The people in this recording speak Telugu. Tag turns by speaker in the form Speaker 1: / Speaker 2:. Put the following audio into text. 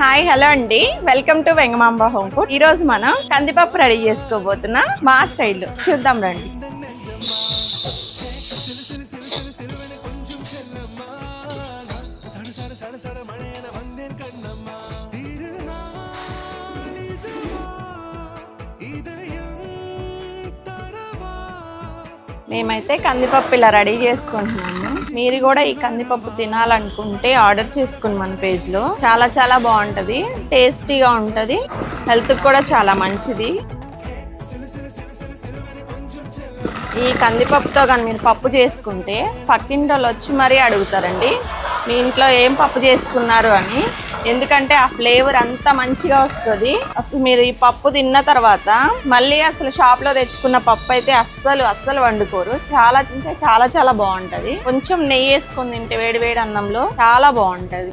Speaker 1: హాయ్ హలో అండి. Welcome to Vengamamba home food. ఈ రోజు మనం కందిపప్పు రెడీ చేసుకోబోతున్నా మా స్టైల్. చూద్దాం రండి. మేమైతే కందిపప్పు ఇలా రెడీ చేసుకుంటున్నాము. మీరు కూడా ఈ కందిపప్పు తినాలనుకుంటే ఆర్డర్ చేసుకుని మన పేజ్లో చాలా చాలా బాగుంటది. టేస్టీగా ఉంటది. హెల్త్ కూడా చాలా మంచిది. ఈ కందిపప్పుతో కానీ మీరు పప్పు చేసుకుంటే పక్కింటి వాళ్ళు వచ్చి మరీ అడుగుతారండి. మీ ఇంట్లో ఏం పప్పు చేసుకున్నారు అని. ఎందుకంటే ఆ ఫ్లేవర్ అంత మంచిగా వస్తుంది. అసలు మీరు ఈ పప్పు తిన్న తర్వాత మళ్ళీ అసలు షాప్లో తెచ్చుకున్న పప్పు అయితే అస్సలు అస్సలు వండుకోరు. చాలా తింటే చాలా చాలా బాగుంటది. కొంచెం నెయ్యి వేసుకుని తింటే వేడి వేడి అన్నంలో చాలా బాగుంటది.